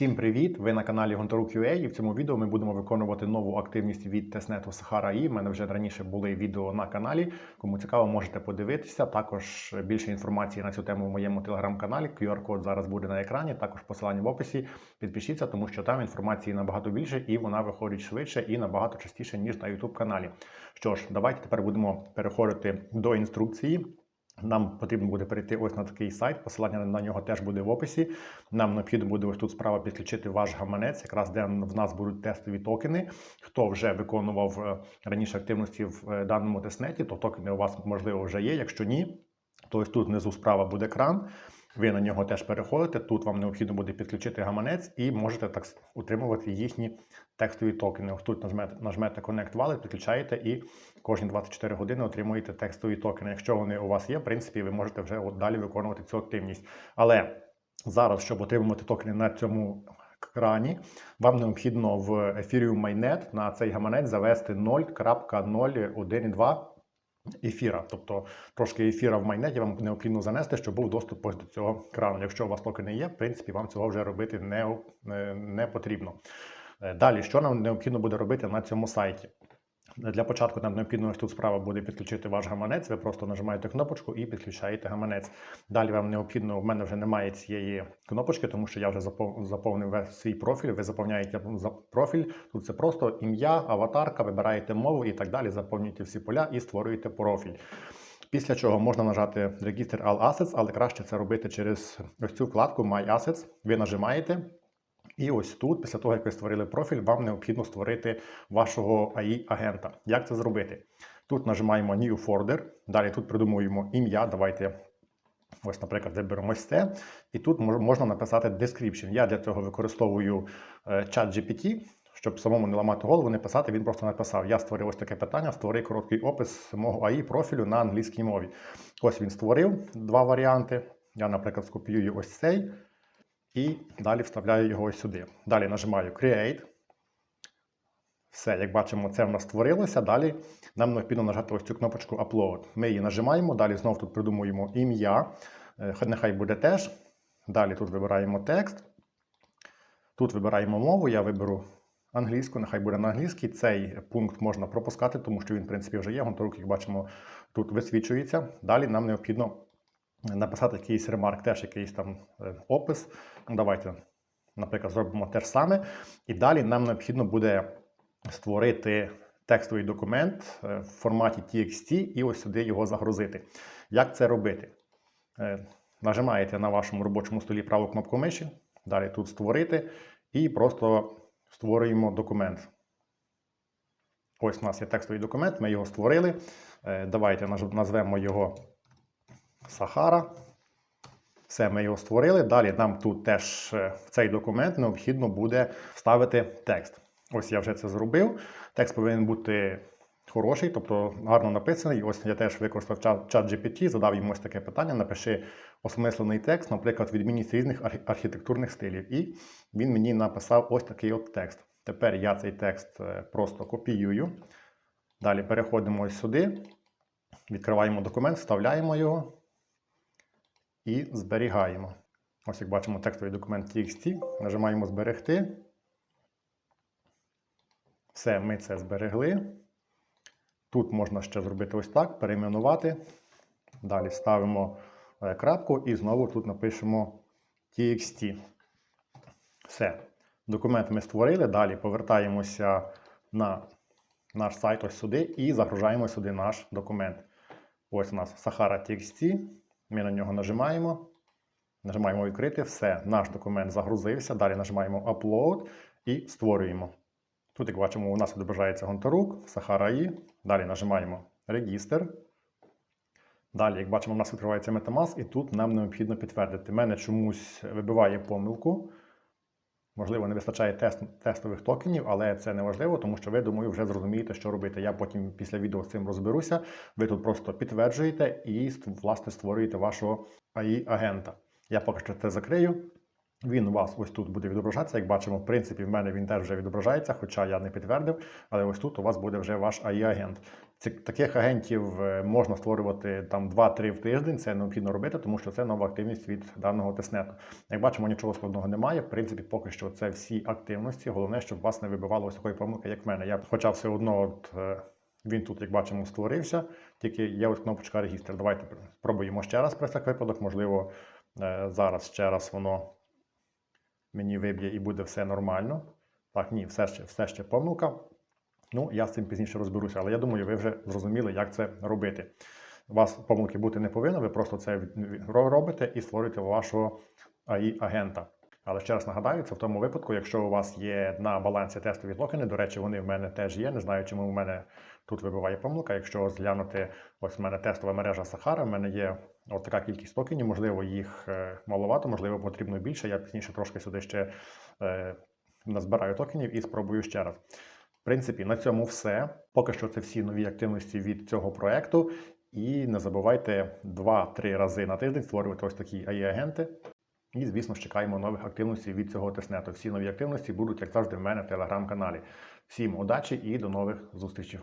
Всім привіт! Ви на каналі Гонтору.ua і в цьому відео ми будемо виконувати нову активність від тестнету Sahara І. У мене вже раніше були відео на каналі. Кому цікаво, можете подивитися. Також більше інформації на цю тему в моєму телеграм-каналі. QR-код зараз буде на екрані, також посилання в описі. Підпишіться, тому що там інформації набагато більше і вона виходить швидше і набагато частіше, ніж на YouTube каналі. Що ж, давайте тепер будемо переходити до інструкції. Нам потрібно буде перейти ось на такий сайт. Посилання на нього теж буде в описі. Нам необхідно буде ось тут справа підключити ваш гаманець, якраз де в нас будуть тестові токени. Хто вже виконував е, раніше активності в е, даному тестнеті, то токени у вас можливо вже є. Якщо ні, то ось тут внизу справа буде екран. Ви на нього теж переходите. Тут вам необхідно буде підключити гаманець і можете так утримувати їхні текстові токени. Ось тут нажмете, нажмете Connect Wallet, підключаєте і кожні 24 години отримуєте текстові токени. Якщо вони у вас є, в принципі, ви можете вже от далі виконувати цю активність. Але зараз, щоб отримувати токени на цьому крані, вам необхідно в Ethereum Mainnet на цей гаманець завести 0.012 ефіра. Тобто трошки ефіра в майнеті вам необхідно занести, щоб був доступ ось до цього крану. Якщо у вас токени є, в принципі, вам цього вже робити не, не потрібно. Е, Далі, що нам необхідно буде робити на цьому сайті? Для початку нам необхідно ось тут справа буде підключити ваш гаманець. Ви просто нажимаєте кнопочку і підключаєте гаманець. Далі вам необхідно, в мене вже немає цієї кнопочки, тому що я вже заповнив свій профіль. Ви заповняєте профіль. Тут це просто ім'я, аватарка, вибираєте мову і так далі. Заповнюєте всі поля і створюєте профіль. Після чого можна нажати Register All Assets, але краще це робити через ось цю вкладку My Assets. Ви нажимаєте. І ось тут, після того, як ви створили профіль, вам необхідно створити вашого AI-агента. Як це зробити? Тут нажимаємо New Folder, далі тут придумуємо ім'я. Давайте, ось, наприклад, виберемо це. І тут можна написати description. Я для цього використовую чат е, GPT, щоб самому не ламати голову, не писати, він просто написав: Я створив ось таке питання, створи короткий опис мого AI профілю на англійській мові. Ось він створив два варіанти. Я, наприклад, скопіюю ось цей. І далі вставляю його ось сюди. Далі нажимаю Create. Все, як бачимо, це в нас створилося. Далі нам необхідно нажати ось цю кнопочку Upload. Ми її нажимаємо, далі знову тут придумуємо ім'я. Е, нехай буде теж. Далі тут вибираємо текст. Тут вибираємо мову, я виберу англійську, нехай буде на англійській. Цей пункт можна пропускати, тому що він, в принципі, вже є. Гонторук, як бачимо, тут висвічується. Далі нам необхідно написати якийсь ремарк, теж якийсь там е, опис. Ну, давайте, наприклад, зробимо те ж саме. І далі нам необхідно буде створити текстовий документ е, в форматі TXT і ось сюди його загрузити. Як це робити? Е, нажимаєте на вашому робочому столі праву кнопку миші, далі тут створити, і просто створюємо документ. Ось у нас є текстовий документ, ми його створили. Давайте назвемо його Сахара. Все, ми його створили. Далі нам тут теж е, в цей документ необхідно буде вставити текст. Ось я вже це зробив. Текст повинен бути хороший, тобто гарно написаний. Ось я теж використав чат GPT, задав йому ось таке питання: напиши осмислений текст, наприклад, відмінність різних архітектурних стилів. І він мені написав ось такий от текст. Тепер я цей текст е, просто копіюю. Далі переходимо ось сюди, відкриваємо документ, вставляємо його і зберігаємо. Ось, як бачимо, текстовий документ TXT. Нажимаємо Зберегти. Все, ми це зберегли. Тут можна ще зробити ось так, перейменувати. Далі ставимо е, крапку і знову тут напишемо TXT. Все. Документ ми створили. Далі повертаємося на наш сайт ось сюди і загружаємо сюди наш документ. Ось у нас Sahara TXT. Ми на нього нажимаємо. Нажимаємо відкрити, все, наш документ загрузився. Далі нажимаємо Upload і створюємо. Тут, як бачимо, у нас відображається гонторук, Sahara І. Далі нажимаємо Регістр. Далі, як бачимо, у нас відкривається Metamask, і тут нам необхідно підтвердити. Мене чомусь вибиває помилку. Можливо, не вистачає тест, тестових токенів, але це не важливо, тому що ви, думаю, вже зрозумієте, що робити. Я потім після відео з цим розберуся. Ви тут просто підтверджуєте і власне створюєте вашого AI-агента. Я поки що це закрию. Він у вас ось тут буде відображатися. Як бачимо, в принципі, в мене він теж вже відображається, хоча я не підтвердив. Але ось тут у вас буде вже ваш AI-агент. Ці- Таких агентів е, можна створювати там 2-3 в тиждень. Це необхідно робити, тому що це нова активність від даного тестнету. Як бачимо, нічого складного немає. В принципі, поки що це всі активності. Головне, щоб вас не вибивало ось такої помилки, як в мене. Я, хоча все одно, от, е, він тут, як бачимо, створився, тільки є ось кнопочка регістр. Давайте спробуємо ще раз про всяк випадок. Можливо, е, зараз ще раз воно мені виб'є і буде все нормально. Так, ні, все ще, все ще помилка. Ну, я з цим пізніше розберуся, але я думаю, ви вже зрозуміли, як це робити. У вас помилки бути не повинно, ви просто це робите і створюєте вашого AI-агента. Але ще раз нагадаю, це в тому випадку, якщо у вас є на балансі тестові токени, до речі, вони в мене теж є. Не знаю, чому в мене тут вибиває помилка. Якщо зглянути, ось в мене тестова мережа Сахара, в мене є от така кількість токенів, можливо, їх е, маловато, можливо, потрібно більше. Я пізніше трошки сюди ще е, назбираю токенів і спробую ще раз. В принципі, на цьому все. Поки що це всі нові активності від цього проекту. І не забувайте 2-3 рази на тиждень створювати ось такі AI-агенти. І, звісно, чекаємо нових активностей від цього тестнету. Всі нові активності будуть, як завжди, в мене в телеграм-каналі. Всім удачі і до нових зустрічей.